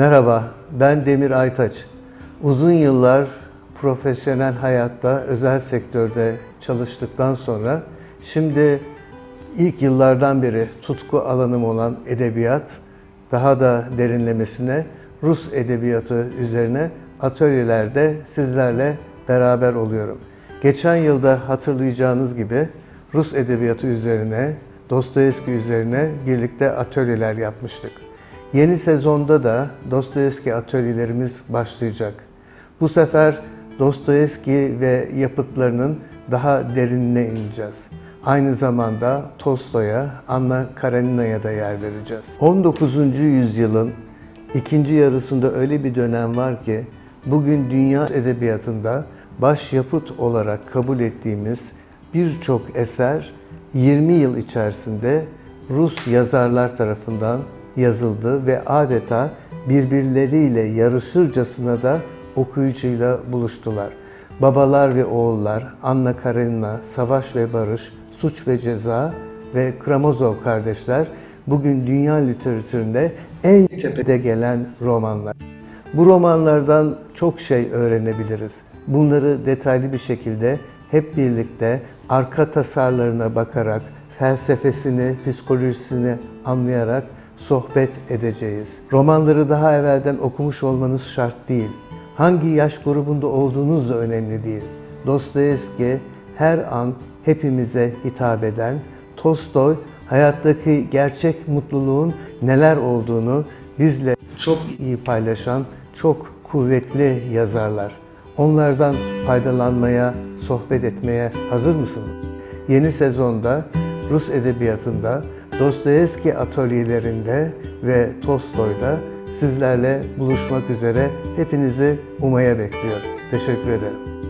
Merhaba, ben Demir Aytaç. Uzun yıllar profesyonel hayatta, özel sektörde çalıştıktan sonra şimdi ilk yıllardan beri tutku alanım olan edebiyat, daha da derinlemesine Rus edebiyatı üzerine atölyelerde sizlerle beraber oluyorum. Geçen yılda hatırlayacağınız gibi Rus edebiyatı üzerine, Dostoyevski üzerine birlikte atölyeler yapmıştık. Yeni sezonda da Dostoyevski atölyelerimiz başlayacak. Bu sefer Dostoyevski ve yapıtlarının daha derinine ineceğiz. Aynı zamanda Tolstoy'a, Anna Karenina'ya da yer vereceğiz. 19. yüzyılın ikinci yarısında öyle bir dönem var ki bugün dünya edebiyatında başyapıt olarak kabul ettiğimiz birçok eser 20 yıl içerisinde Rus yazarlar tarafından yazıldı ve adeta birbirleriyle yarışırcasına da okuyucuyla buluştular. Babalar ve Oğullar, Anna Karenina, Savaş ve Barış, Suç ve Ceza ve Karamazov kardeşler bugün dünya literatüründe en tepede gelen romanlar. Bu romanlardan çok şey öğrenebiliriz. Bunları detaylı bir şekilde hep birlikte arka tasarlarına bakarak, felsefesini, psikolojisini anlayarak sohbet edeceğiz. Romanları daha evvelden okumuş olmanız şart değil. Hangi yaş grubunda olduğunuz da önemli değil. Dostoyevski her an hepimize hitap eden, Tolstoy hayattaki gerçek mutluluğun neler olduğunu bizle çok iyi paylaşan çok kuvvetli yazarlar. Onlardan faydalanmaya, sohbet etmeye hazır mısınız? Yeni sezonda Rus edebiyatında Dostoyevski atölyelerinde ve Tolstoy'da sizlerle buluşmak üzere hepinizi umaya bekliyorum. Teşekkür ederim.